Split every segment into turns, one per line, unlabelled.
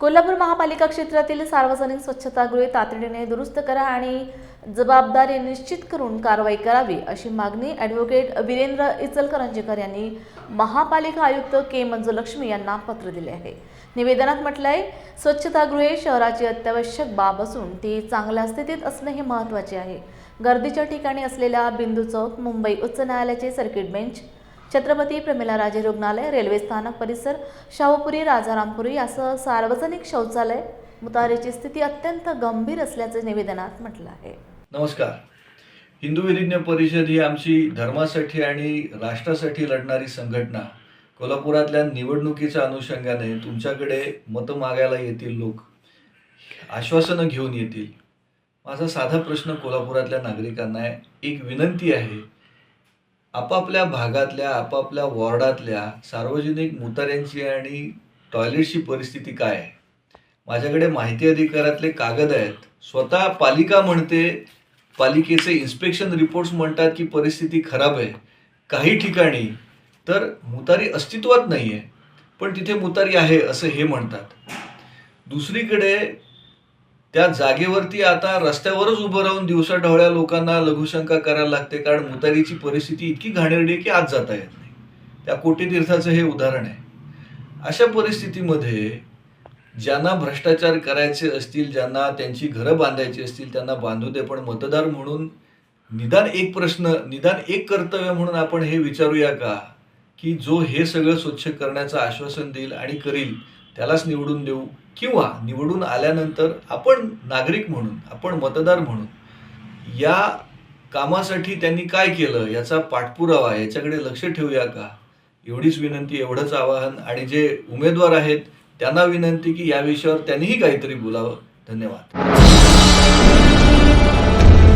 कोल्हापूर महापालिका क्षेत्रातील सार्वजनिक स्वच्छतागृहे तातडीने दुरुस्त करा आणि जबाबदारी निश्चित करून कारवाई करावी अशी मागणी ॲडव्होकेट वीरेंद्र इचलकरंजीकर यांनी महापालिका आयुक्त के मंजुलक्ष्मी यांना पत्र दिले आहे. निवेदनात म्हटलंय स्वच्छतागृहे शहराची अत्यावश्यक बाब असून ती चांगल्या स्थितीत असणे हे महत्त्वाचे आहे. गर्दीच्या ठिकाणी असलेल्या बिंदू चौक मुंबई उच्च न्यायालयाचे सर्किट बेंच छत्रपती प्रमिला राजे रुग्णालय रेल्वे स्थानक परिसर शाहूपुरी राजारामपुरी असं सार्वजनिक शौचालय मुतारीची स्थिती अत्यंत गंभीर असल्याचे निवेदनात म्हटलं आहे.
नमस्कार. हिंदू विधिज्ञ परिषद ही आमची धर्मासाठी आणि राष्ट्रासाठी लढणारी संघटना. कोल्हापुरातल्या निवडणुकीच्या अनुषंगाने तुमच्याकडे मतं मागायला येतील लोक. आश्वासनं घेऊन येतील. माझा साधा प्रश्न कोल्हापुरातल्या नागरिकांना आहे. एक विनंती आहे. आपापल्या भागातल्या आपापल्या वॉर्डातल्या सार्वजनिक मुताऱ्यांची आणि टॉयलेटची परिस्थिती काय आहे? माझ्याकडे माहिती अधिकारातले कागद आहेत. स्वतः पालिका म्हणते पालिकेचे इन्स्पेक्शन रिपोर्ट्स म्हणतात की परिस्थिती खराब आहे. काही ठिकाणी तर मुतारी अस्तित्वात नाही आहे पण तिथे मुतारी आहे असं हे म्हणतात. दुसरीकडे त्या जागेवरती आता रस्त्यावरच उभं राहून दिवसा ढवळ्या लोकांना लघुशंका करायला लागते कारण मुतारीची परिस्थिती इतकी घाणेरडी आहे की आत जाता येत नाही. त्या कोटीतीर्थाचं हे उदाहरण आहे. अशा परिस्थितीमध्ये ज्यांना भ्रष्टाचार करायचे असतील ज्यांना त्यांची घरं बांधायची असतील त्यांना बांधू दे पण मतदार म्हणून निदान एक प्रश्न निदान एक कर्तव्य म्हणून आपण हे विचारूया का? की जो हे सगळं स्वच्छ करण्याचं आश्वासन देईल आणि करील त्यालाच निवडून देऊ किंवा निवडून आल्यानंतर आपण नागरिक म्हणून आपण मतदार म्हणून या कामासाठी त्यांनी काय केलं याचा पाठपुरावा याच्याकडे लक्ष ठेवूया का? एवढीच विनंती एवढंच आवाहन आणि जे उमेदवार आहेत त्यांना विनंती की या विषयावर त्यांनीही काहीतरी बोलावं. धन्यवाद.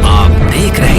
आप देख रहे